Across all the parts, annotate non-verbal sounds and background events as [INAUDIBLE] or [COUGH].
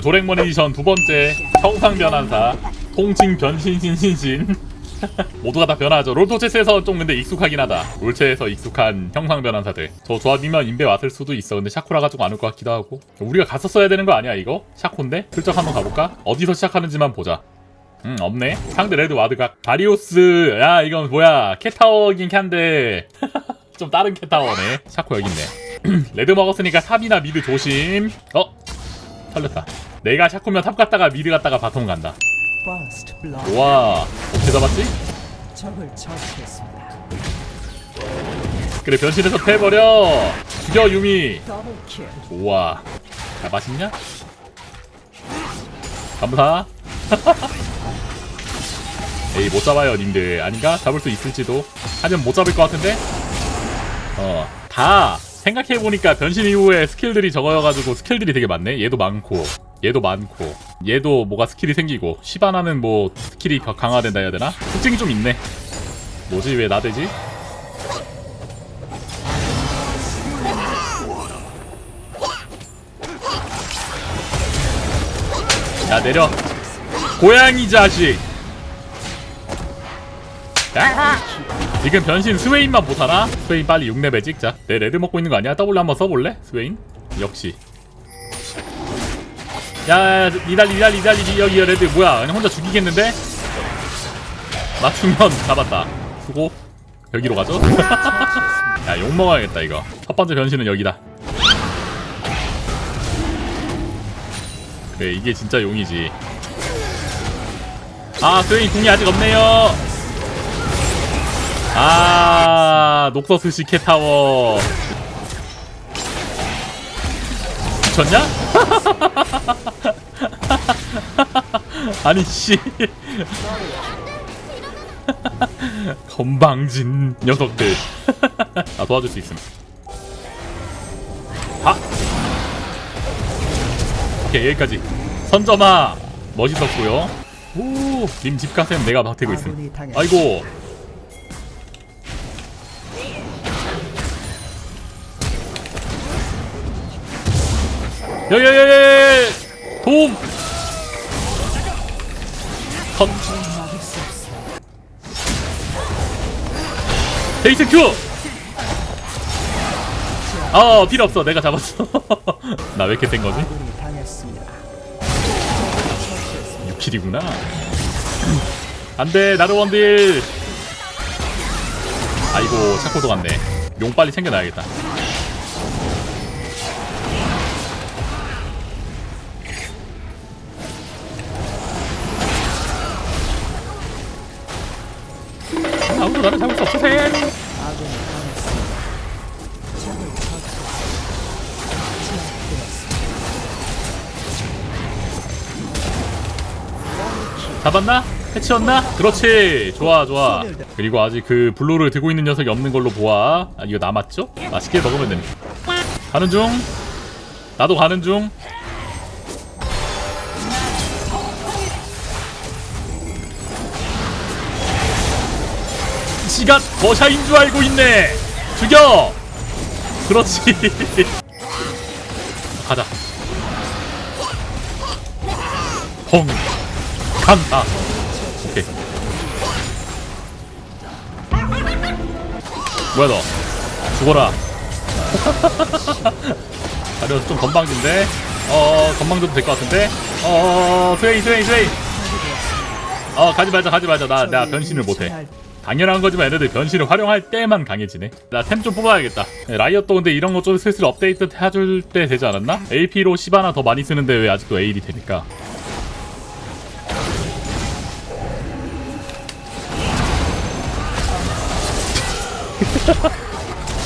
그럼 조랭머니션 두 번째 형상 변환사 통칭 변신신신신. [LAUGHS] 모두가 다 변하죠. 롤토체스에서 좀 근데 익숙하긴 하다. 롤체에서 익숙한 형상 변환사들. 저 조합이면 인베 왔을 수도 있어. 근데 샤코라가 좀안올 것 같기도 하고. 우리가 갔었어야 되는 거 아니야 이거? 샤코인데? 슬쩍 한번 가볼까? 어디서 시작하는지만 보자. 음 없네. 상대 레드 와드가 바리오스. 야 이건 뭐야? 캣타워긴 캔데. [LAUGHS] 좀 다른 캣타워네. 샤코 여기 있네. [CLEARS THROAT] 레드 먹었으니까 탑이나 미드 조심. 어? 털렸다 내가 샤코면 탑 갔다가 미드 갔다가 바텀 간다. 와 어떻게 잡았지? 그래 변신해서 패버려 죽여 유미. 좋아 야 맛있냐? 감사 [LAUGHS] 에이 못 잡아요 님들 아닌가? 잡을 수 있을지도 하지만 못 잡을 것 같은데? 어다 생각해보니까 변신 이후에 스킬들이 적어여가지고 스킬들이 되게 많네 얘도 많고 얘도 많고 얘도 뭐가 스킬이 생기고 시바나는 뭐 스킬이 더 강화된다 해야 되나? 특징이 좀 있네 뭐지 왜 나대지? 야 내려 고양이 자식 야! 지금 변신 스웨인만 못하나? 스웨인 빨리 6레벨 찍자 내 레드 먹고 있는 거 아니야? W 한번 써볼래? 스웨인? 역시 야 니달리 니달리 니달리 여기 레드. 뭐야 그냥 혼자 죽이겠는데? 맞추면 잡았다. 수고. 여기로 가죠? [LAUGHS] 야 욕 먹어야겠다 이거. 첫 번째 변신은 여기다. 그래 이게 진짜 용이지. 아 스웨인 궁이 아직 없네요. 아 녹서스시 캣타워 미쳤냐? [LAUGHS] 아니 씨. [LAUGHS] 건방진 녀석들. 나 도와줄 수 있음. 하 오케이 여기까지. 선점아! 멋있었고요. 오님 집가셈 내가 맡고 있음. 아이고 여여여여 도움. 컷. 데이트 큐! 어 필요 없어. 내가 잡았어. [LAUGHS] 나 왜 이렇게 센 거지? 아군이 당했습니다. 6킬이구나. 안돼. 나르 원딜. 아이고 차코도 갔네. 용 빨리 챙겨놔야겠다 아무도 나를 잡을 수 없어. 제압되었습니다. 잡았나? 해치웠나? 그렇지 좋아 좋아 그리고 아직 그 블루를 들고 있는 녀석이 없는 걸로 보아 아, 이거 남았죠? 맛있게 먹으면 되네 가는 중 나도 가는 중 시간 거샤인 줄 알고 있네. 죽여! 그렇지. [LAUGHS] 가자. 펑 간다. 오케이. 뭐야 너? 죽어라. [LAUGHS] 가려서 좀 건방진데? 어 건방져도 될 것 같은데? 어 스웨이 스웨이 스웨이. 어 가지 말자 가지 말자. 나 나 변신을 못해 당연한 거지만 얘네들 변신을 활용할 때만 강해지네 나 템 좀 뽑아야겠다 라이엇도 근데 이런 거 좀 슬슬 업데이트 해줄 때 되지 않았나? AP로 10하나 더 많이 쓰는데 왜 아직도 AD 되니까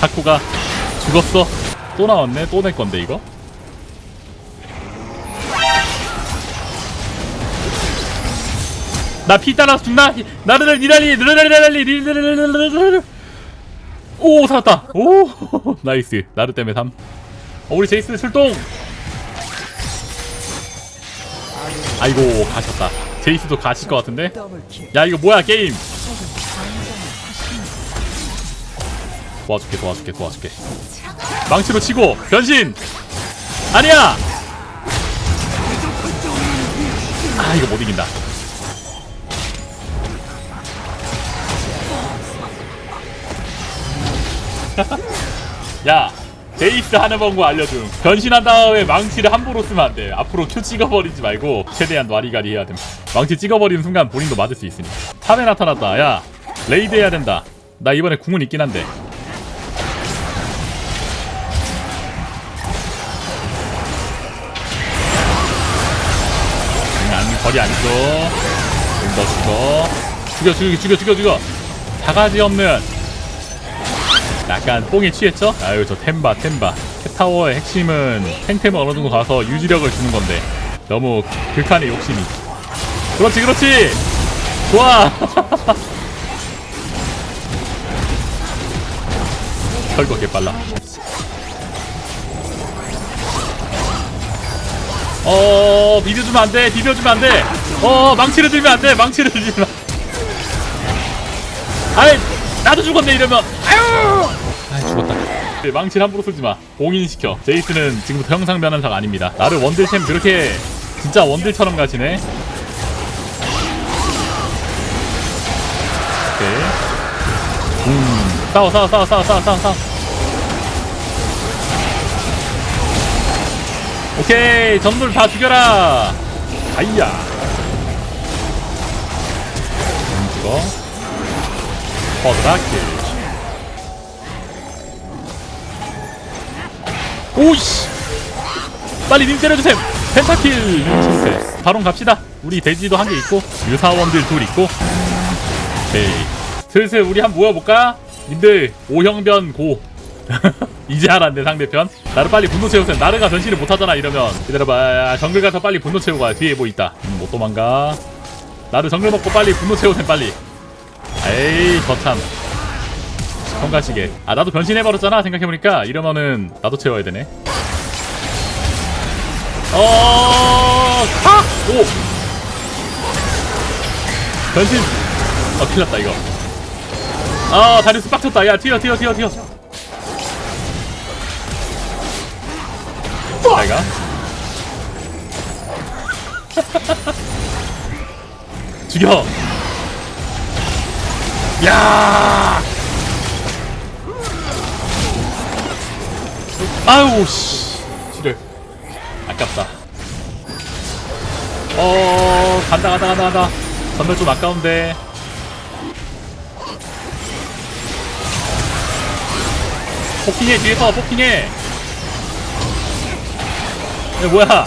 사쿠가 [LAUGHS] 죽었어. 또 나왔네. 또낼 건데 이거. 나피 따라서 죽나? 나르르 니달리 느르르르르리 리르르르르르 오 살았다. 오 [LAUGHS] 나이스. 나르 때문에 3. 어, 우리 제이스 출동. 아이고 가셨다. 제이스도 가실 것 같은데. 야 이거 뭐야 게임 도와줄게 도와줄게 도와줄게 망치로 치고 변신 아니야 아 이거 못 이긴다 야 베이스 하는 방법 알려줌 변신한 다음에 망치를 함부로 쓰면 안돼 앞으로 큐 찍어버리지 말고 최대한 와리가리 해야 됨 망치 찍어버리는 순간 본인도 맞을 수 있으니 탑에 나타났다 야 레이드 해야 된다 나 이번에 궁은 있긴 한데 응, 안, 거리 안 줘. 좀더 죽어. 죽여, 죽여, 죽여, 죽여, 죽여. 바가지 없는. 약간 뽕에 취했죠? 아유, 저 템바, 템바. 캣타워의 핵심은 탱템을 어느 정도 가서 유지력을 주는 건데. 너무 극한의 욕심이. 그렇지, 그렇지! 좋아! [LAUGHS] 철거 개빨라. 어 비벼주면 안돼 비벼주면 안돼 어 망치를 들면 안돼 망치를 들면 아이 나도 죽었네 이러면 아유! 아 죽었다. 네, 망치를 함부로 쓰지마. 봉인시켜. 제이스는 지금부터 형상 변환사가 아닙니다. 나를 원딜템 그렇게 진짜 원딜처럼 가시네. 오케이. 음. 싸워 싸워 싸워 싸워 싸워 싸워 오케이. 전물 다 죽여라. 아이야. 음, 죽어 퍼드라킬 오이씨. 빨리 님 때려주셈 펜타킬 실패 바론 갑시다. 우리 돼지도 한 개 있고 유사원들 둘 있고. 오케이. 슬슬 우리 한번 모여볼까? 님들 오형변 고. [LAUGHS] 이제 알았네 상대편. 나를 빨리 분노 채우세요. 나르가 변신을 못하잖아 이러면. 기다려봐. 정글 가서 빨리 분노 채우고 와. 뒤에 뭐 있다. 음, 못 도망가? 나를 정글 먹고 빨리 분노 채우세요 빨리 에이 거참. 성가시게. 아 나도 변신해버렸잖아 생각해보니까. 이러면은 나도 채워야 되네. 어... 하! 오! 변신. 어 큰일났다 이거. 아 다리스 빡쳤다. 야 튀어 튀어 튀어 튀어. 잘가. [LAUGHS] 죽여 야! 아유 씨. 지뢰. 아깝다. 어 간다 간다 간다 간다. 전멸 좀 아까운데. 포킹해 뒤에서 포킹해. 야 뭐야?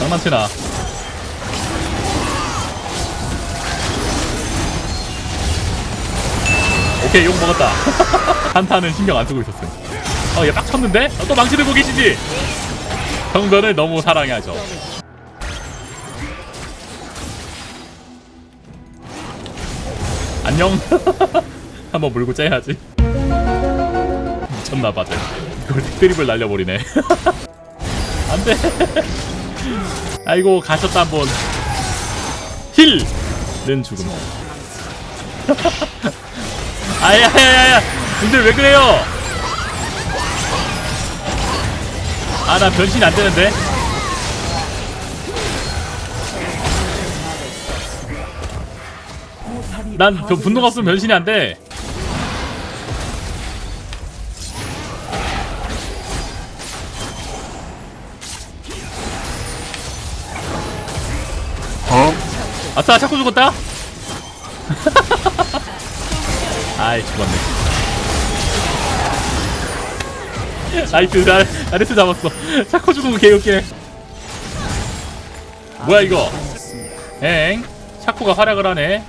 장난치나 오케이 욕 먹었다. [LAUGHS] 한타는 신경 안 쓰고 있었음 어얘 빡쳤는데? 어, 또 망치 들고 계시지? 정변을 너무 사랑하죠. 안녕. [LAUGHS] 한번 물고 째야지. 미쳤나봐 쟤. 이걸 틱드립을 날려버리네. [LAUGHS] 안돼. 아이고 가셨다 한번. 힐 는 죽음 아야야야야. 님들 왜 그래요? 아 나 변신 안 되는데. 난저 분노가 없으면 변신이 안돼. 아싸 자꾸 죽었다 [LAUGHS] 아이 죽었네. 나이스 나, 나이스 잡았어. 자꾸 죽은 거 개웃기네. 뭐야 이거? 엥? 샤코가 활약을 하네.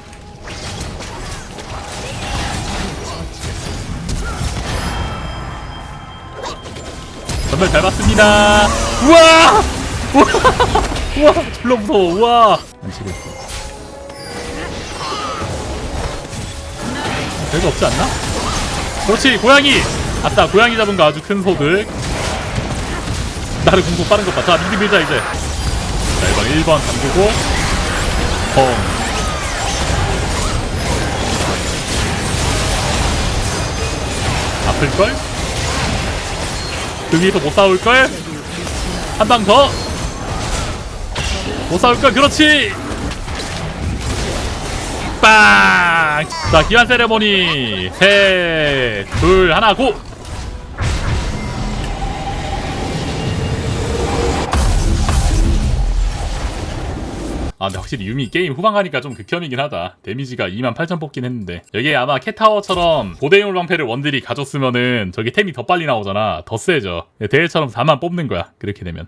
정말 잘 봤습니다. 우와! 우와! 우와! [LAUGHS] 졸라 무서워. 우와! 안 치고 있어 별거 없지 않나? 그렇지 고양이 아싸 고양이 잡은 거 아주 큰 소득 나를 공속 빠른 것 같아 미드 밀자 이제 자 이번 1번 잠그고 펑 아플걸? 그 위에서 못 싸울걸? 한 방 더! 못 싸울까? 그렇지! 빵! 자, 기한 세레모니. 셋, 둘, 하나, 고! 아 근데 확실히 유미 게임 후반 가니까 좀 극혐이긴 하다. 데미지가 28,000 뽑긴 했는데. 여기에 아마 캣타워처럼 고대용을 방패를 원딜이 가졌으면은 저게 템이 더 빨리 나오잖아. 더 세죠. 대회처럼 4만 뽑는 거야 그렇게 되면